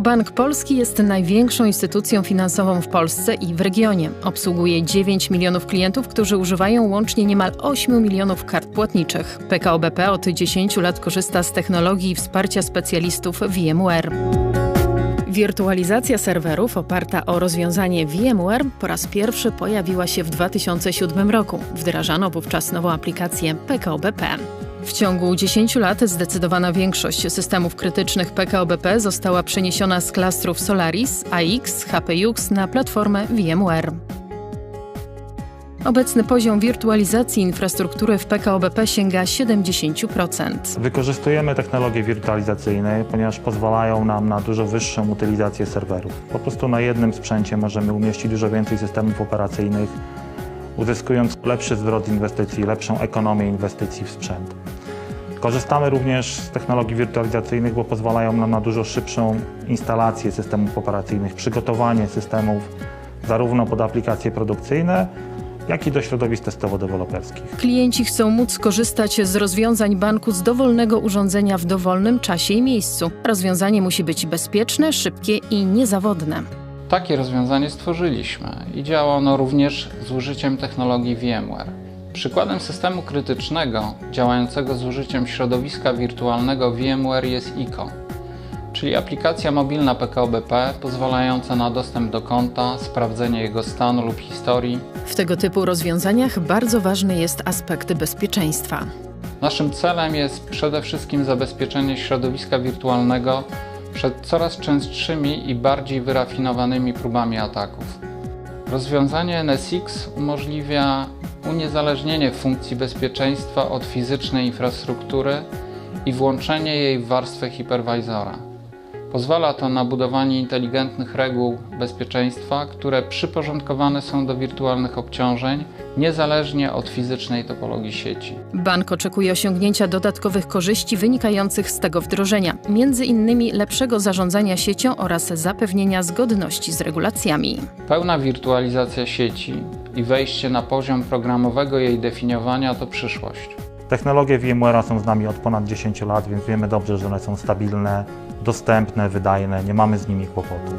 Bank Polski jest największą instytucją finansową w Polsce i w regionie. Obsługuje 9 milionów klientów, którzy używają łącznie niemal 8 milionów kart płatniczych. PKO BP od 10 lat korzysta z technologii i wsparcia specjalistów VMware. Wirtualizacja serwerów oparta o rozwiązanie VMware po raz pierwszy pojawiła się w 2007 roku. Wdrażano wówczas nową aplikację PKO BP. W ciągu 10 lat zdecydowana większość systemów krytycznych PKO BP została przeniesiona z klastrów Solaris, AX, HPUX na platformę VMware. Obecny poziom wirtualizacji infrastruktury w PKO BP sięga 70%. Wykorzystujemy technologie wirtualizacyjne, ponieważ pozwalają nam na dużo wyższą utylizację serwerów. Po prostu na jednym sprzęcie możemy umieścić dużo więcej systemów operacyjnych, uzyskując lepszy zwrot inwestycji, lepszą ekonomię inwestycji w sprzęt. Korzystamy również z technologii wirtualizacyjnych, bo pozwalają nam na dużo szybszą instalację systemów operacyjnych, przygotowanie systemów zarówno pod aplikacje produkcyjne, jak i do środowisk testowo-deweloperskich. Klienci chcą móc korzystać z rozwiązań banku z dowolnego urządzenia w dowolnym czasie i miejscu. Rozwiązanie musi być bezpieczne, szybkie i niezawodne. Takie rozwiązanie stworzyliśmy i działa ono również z użyciem technologii VMware. Przykładem systemu krytycznego działającego z użyciem środowiska wirtualnego VMware jest ICO, czyli aplikacja mobilna PKO BP pozwalająca na dostęp do konta, sprawdzenie jego stanu lub historii. W tego typu rozwiązaniach bardzo ważny jest aspekt bezpieczeństwa. Naszym celem jest przede wszystkim zabezpieczenie środowiska wirtualnego przed coraz częstszymi i bardziej wyrafinowanymi próbami ataków. Rozwiązanie NSX umożliwia uniezależnienie funkcji bezpieczeństwa od fizycznej infrastruktury i włączenie jej w warstwę hipervisora. Pozwala to na budowanie inteligentnych reguł bezpieczeństwa, które przyporządkowane są do wirtualnych obciążeń, niezależnie od fizycznej topologii sieci. Bank oczekuje osiągnięcia dodatkowych korzyści wynikających z tego wdrożenia, między innymi lepszego zarządzania siecią oraz zapewnienia zgodności z regulacjami. Pełna wirtualizacja sieci i wejście na poziom programowego jej definiowania to przyszłość. Technologie VMware'a są z nami od ponad 10 lat, więc wiemy dobrze, że one są stabilne, dostępne, wydajne, nie mamy z nimi kłopotów.